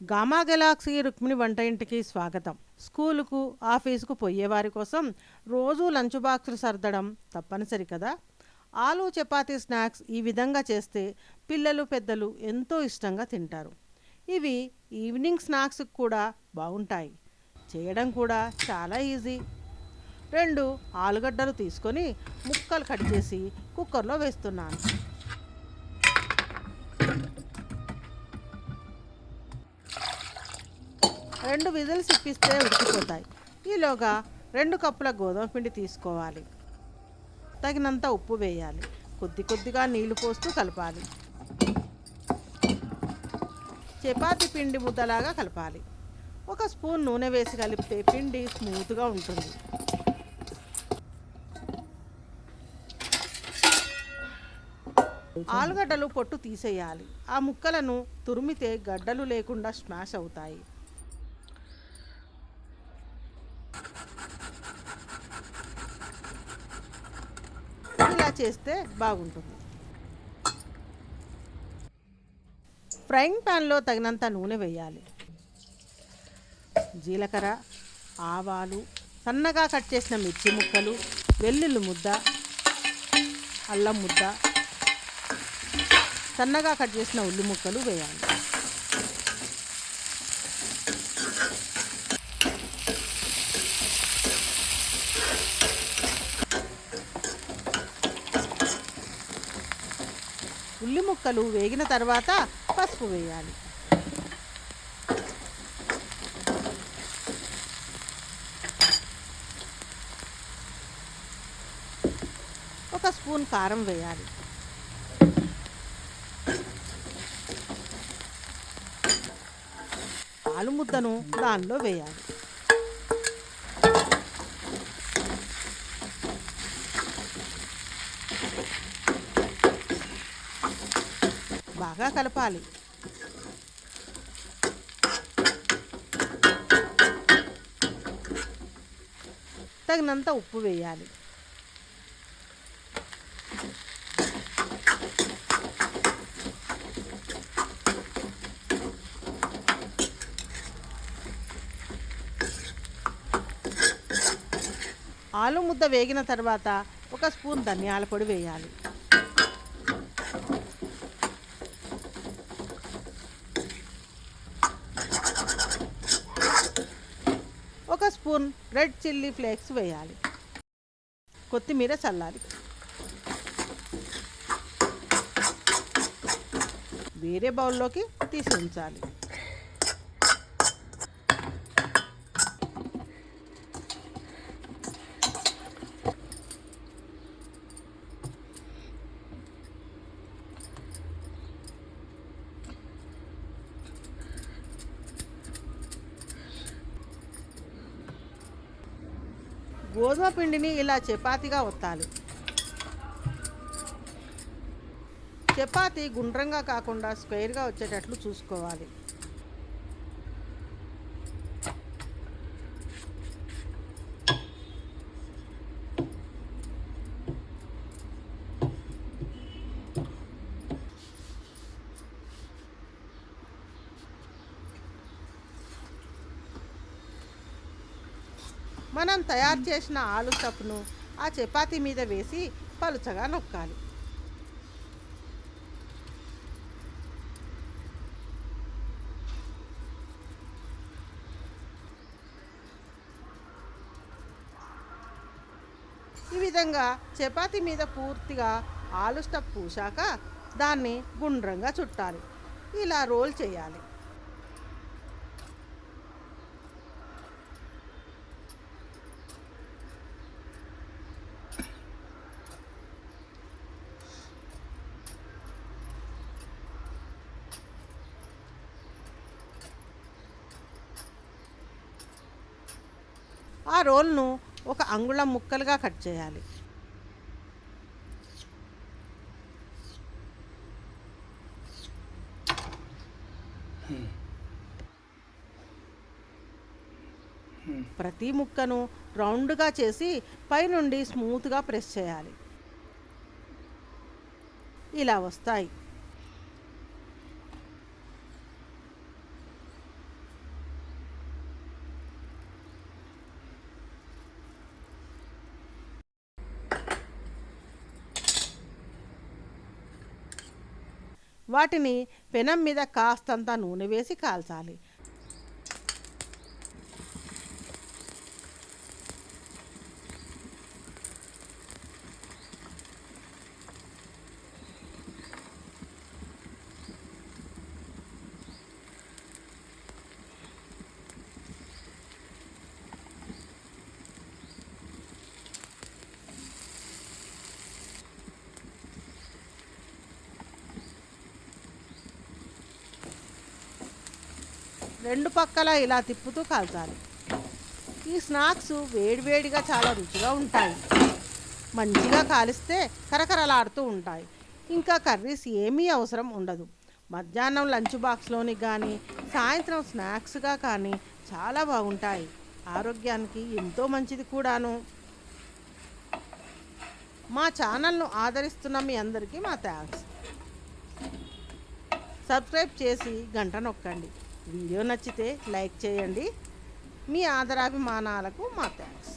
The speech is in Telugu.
గామా గెలాక్సీ రుక్మిణి వంట ఇంటికి స్వాగతం. స్కూలుకు ఆఫీసుకు పోయేవారి కోసం రోజు లంచ్ బాక్సులు సర్దడం తప్పనిసరి కదా? ఆలు చపాతీ స్నాక్స్ ఈ విధంగా చేస్తే పిల్లలు పెద్దలు ఎంతో ఇష్టంగా తింటారు. ఇవి ఈవినింగ్ స్నాక్స్ కూడా బాగుంటాయి. చేయడం కూడా చాలా ఈజీ. రెండు ఆలుగడ్డలు తీసుకొని ముక్కలు కట్ చేసి కుక్కర్లో వేస్తున్నాను. రెండు విజిల్స్ ఇప్పిస్తే ఉడికిపోతాయి. ఈలోగా రెండు కప్పుల గోధుమ పిండి తీసుకోవాలి. తగినంత ఉప్పు వేయాలి. కొద్ది కొద్దిగా నీళ్ళు పోస్తూ కలపాలి. చపాతి పిండి ముద్దలాగా కలపాలి. ఒక స్పూన్ నూనె వేసి కలిపితే పిండి స్మూత్గా ఉంటుంది. ఆలుగడ్డలు పొట్టు తీసేయాలి. ఆ ముక్కలను తురిమితే గడ్డలు లేకుండా స్మాష్ అవుతాయి ఇలా చేస్తే బాగుంటుంది. ఫ్రైయింగ్ ప్యాన్లో తగినంత నూనె వేయాలి. జీలకర్ర ఆవాలు సన్నగా కట్ చేసిన మిర్చి ముక్కలు వెల్లుల్లి ముద్ద అల్లం ముద్ద సన్నగా కట్ చేసిన ఉల్లి ముక్కలు వేయాలి ఉల్లి ముక్కలు వేగిన తర్వాత పసుపు వేయాలి. ఒక స్పూన్ కారం వేయాలి. ఆలు ముద్దను దానిలో వేయాలి. బాగా కలపాలి. తగినంత ఉప్పు వేయాలి. ఆలు ముద్ద వేగిన తర్వాత ఒక స్పూన్ ధనియాల పొడి వేయాలి ఒక స్పూన్ రెడ్ చిల్లీ ఫ్లేక్స్ వేయాలి. కొత్తిమీర చల్లాలి. వేరే బౌల్లోకి తీసి ఉంచాలి. గోధుమ పిండిని ఇలా చపాతీగా ఒత్తాలి. చపాతీ గుండ్రంగా కాకుండా స్క్వేర్గా వచ్చేటట్లు చూసుకోవాలి. మనం తయారు చేసిన ఆలు చప్పును ఆ చపాతీ మీద వేసి పలుచగా నొక్కాలి. ఈ విధంగా చపాతీ మీద పూర్తిగా ఆలు స్టఫ్ పూసాక దాన్ని గుండ్రంగా చుట్టాలి. ఇలా రోల్ చేయాలి. ఆ రోల్ను ఒక అంగుళం ముక్కలుగా కట్ చేయాలి. ప్రతి ముక్కను రౌండ్గా చేసి పైనుండి స్మూత్గా ప్రెస్ చేయాలి. ఇలా వస్తాయి. వాటిని పెనం మీద కాస్తంత నూనె వేసి కాల్చాలి. రెండు పక్కల ఇలా తిప్పుతూ కాల్చాలి ఈ స్నాక్స్ వేడివేడిగా చాలా రుచిగా ఉంటాయి. మంచిగా కాలిస్తే కరకరలాడుతూ ఉంటాయి. ఇంకా కర్రీస్ ఏమీ అవసరం ఉండదు. మధ్యాహ్నం లంచ్ బాక్స్లోని కానీ సాయంత్రం స్నాక్స్గా కానీ చాలా బాగుంటాయి. ఆరోగ్యానికి ఎంతో మంచిది కూడాను. మా ఛానల్ను ఆదరిస్తున్న మీ అందరికీ మా థ్యాంక్స్. సబ్స్క్రైబ్ చేసి గంట నొక్కండి. వీడియో నచ్చితే లైక్ చేయండి. మీ ఆదరాభిమానాలకు మా థ్యాంక్స్